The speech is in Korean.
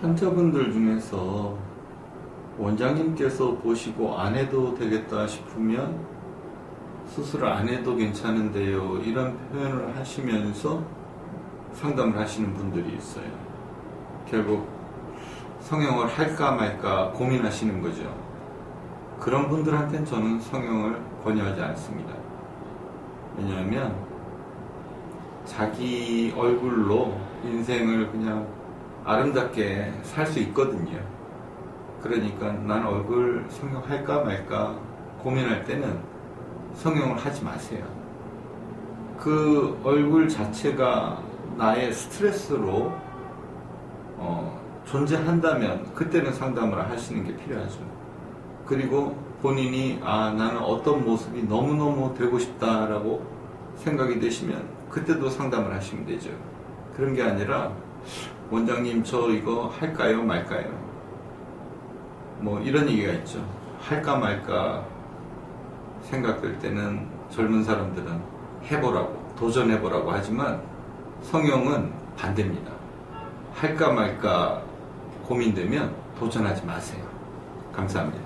환자분들 중에서 원장님께서 보시고 안 해도 되겠다 싶으면 수술을 안 해도 괜찮은데요. 이런 표현을 하시면서 상담을 하시는 분들이 있어요. 결국 성형을 할까 말까 고민하시는 거죠. 그런 분들한테는 저는 성형을 권유하지 않습니다. 왜냐하면 자기 얼굴로 인생을 그냥 아름답게 살 수 있거든요. 그러니까 난 얼굴 성형할까 말까 고민할 때는 성형을 하지 마세요. 그 얼굴 자체가 나의 스트레스로 어, 존재한다면 그때는 상담을 하시는 게 필요하죠. 그리고 본인이 아 나는 어떤 모습이 너무너무 되고 싶다라고 생각이 되시면 그때도 상담을 하시면 되죠. 그런 게 아니라 원장님 저 이거 할까요 말까요? 뭐 이런 얘기가 있죠. 할까 말까 생각될 때는 젊은 사람들은 해보라고 도전해보라고 하지만 성형은 반대입니다. 할까 말까 고민되면 도전하지 마세요. 감사합니다.